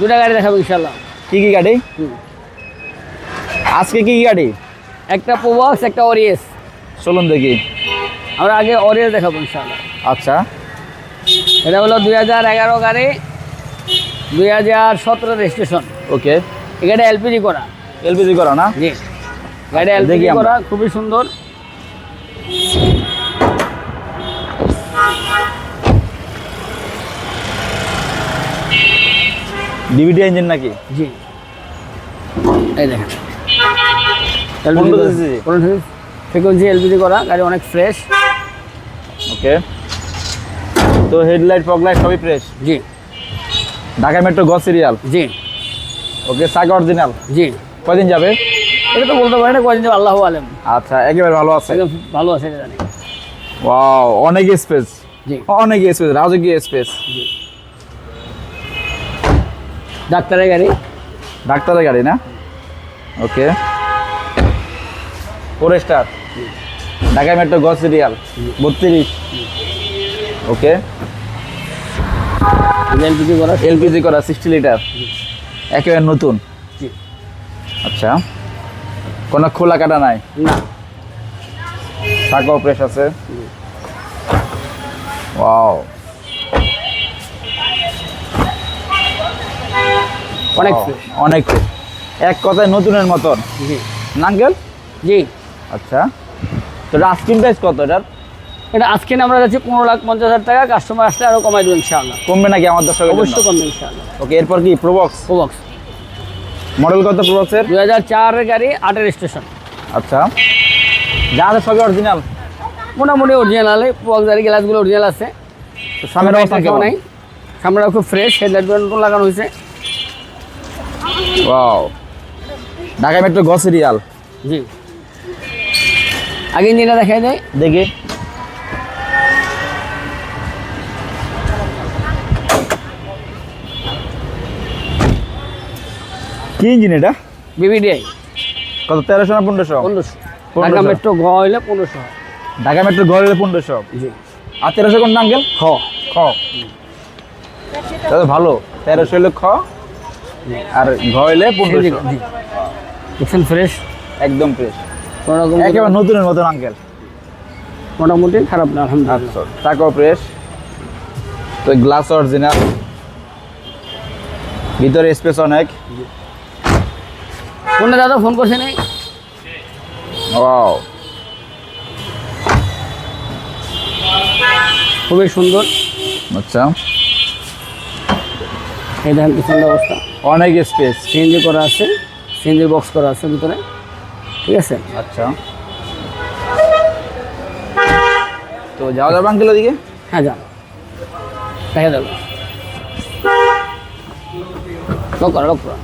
দুটা গাড়ি দেখাবো ইনশাল্লাহ কি কি গাড়ি? আজকে কি কি গাড়ি? একটা প্রোবক্স একটা অরিয়েস চলুন দেখি। আমরা আগে অরিয়েস দেখাবো ইনশাল্লাহ আচ্ছা। এটা হলো দুই হাজার এগারো গাড়ি দুই হাজার সতেরো রেজিস্ট্রেশন ওকে। এই গাড়ি এলপিজি করা। এলপিজি করা না? জি। গাড়ি এলপিজি। করা খুবই সুন্দর। ডিভিডি ইঞ্জিন নাকি? জি। এই দেখেন? ফ্রিকোয়েন্সি এলপিজি করা। গাড়ি অনেক ফ্রেশ ওকে তো হেডলাইট ফগলাইট সবই ফ্রেশ জি। ঢাকা মেট্রো গ সিরিয়াল জি। ওকে চাকা অরিজিনাল জি। কয়দিন যাবে? এটা তো বলতে পারি না কদিন যাবে আল্লাহ আলম। আচ্ছা একেবারে ভালো আছে। ভালো আছে জানি। ওয়াও অনেক স্পেস জি। অনেক স্পেস রাজকীয় স্পেস ডাক্তারের গাড়ি। ডাক্তারের গাড়ি না? Okay four star Dhaka metro গ সিরিয়াল বত্রিশ। ওকে এলপিজি করা এলপিজি করা সিক্সটি লিটার একেবারে নতুন। আচ্ছা। কোনো খোলা কাটা নাই? না। চাকাও প্রেস আছে। ওয়াও অনেক অনেক। এক কথায় নতুনের মতন। জি। নাঙ্গেল? জি। আচ্ছা। তো আস্কিং প্রাইস কত এটার? এটা আজকে আমরা যাচ্ছি পনেরো লাখ পঞ্চাশ হাজার টাকা। কাস্টমার আসলে আরও কমাই দেবো ইনশাআল্লাহ। কমবে নাকি আমার দর্শকের অবশ্যই কমবে ইনশাআল্লাহ। ওকে এরপর কি? প্রবক্স প্রোবক্স মডেল কত প্রবক্সের দুই হাজার চারের গাড়ি আটের স্টেশন আচ্ছা। যা আছে সবই অরিজিনাল মোটামুটি অরিজিনাল প্রোবক্স গাড়ি গ্লাসগুলো অরিজিনাল আছে। সামনের অবস্থা কেমন? নাই। সামনেটা খুব ফ্রেশ হেডলাইট নতুন লাগানো হয়েছে। ওয়াও ঢাকা মেট্রো গ সিরিয়াল জি। আগে ইঞ্জিনটা দেখাই দেয়। দেখি। কি ইঞ্জিন এটা? বিবিডিআই কত? তেরোশো না পনেরোশো? পনেরোশো। ঢাকা মেট্রো গ হইলে পনেরোশো ঢাকা মেট্রো ঘর হলে পনেরোশো। জি। আর তেরোশো কোন আঙ্কেল? খ। খ। ভালো। তেরোশো হলে খ। আর ঘ হলে পনেরোশো দেখছেন ফ্রেশ একদম ফ্রেশ কোনো রকম একেবারে নতুনের মতন আঙ্কেল মোটামুটি খারাপ না আলহামদুলিল্লাহ। আচ্ছা টাকাও ফ্রেশ তো গ্লাস অরিজিনাল ভিতরে স্পেস অনেক। কোনটা দাদা ফোন করছে নাই? খুবই সুন্দর। আচ্ছা। এই দেখেন কি সুন্দর অবস্থা। অনেক স্পেস সিএনজি করা আছে সিএনজি বক্স করা আছে ভিতরে। ঠিক আছে? আচ্ছা। তো যাওয়া যাবে আঙ্কেল ওদিকে? হ্যাঁ যান দেখা যাবে। লক করা লক করা।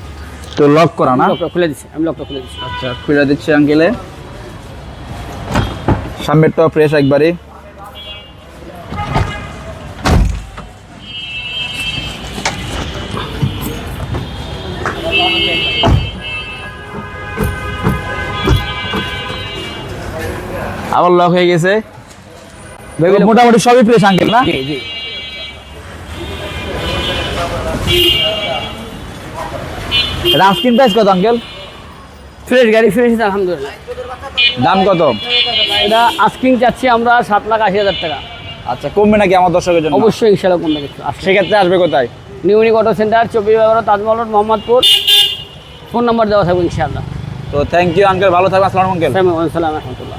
তো লক করা না? লকটা খুলে দিচ্ছি আমি লকটা খুলে দিচ্ছি। আচ্ছা খুলে দিচ্ছি আঙ্কেলে সামনেরটা ফ্রেশ একবারই আবার লক হয়ে গেছে। lock- মোটামুটি সবই ফ্রেশ আঙ্কেল না? জি জি। রাস্কিন প্রাইস কত আঙ্কেল ফ্রেশ গাড়ি ফ্রেশ আলহামদুলিল্লাহ। দাম কত? এটা আস্কিং চাচ্ছি আমরা সাত লাখ আশি হাজার টাকা। আচ্ছা কমবে নাকি আমার দর্শকের জন্য? অবশ্যই ইনশাল্লাহ কমবে কিছু সেক্ষেত্রে আসবে কোথায়? নিউনিক অটো সেন্টার চব্বিশ এগারো Taj Mahal road, Mohammadpur. Phone number দেওয়া থাকবে ইনশাআল্লাহ তো থ্যাংক ইউ আঙ্কেল ভালো থাকবে আসসালাম আঙ্কেল আসসালামু আলাইকুম রহমতুল্লাহ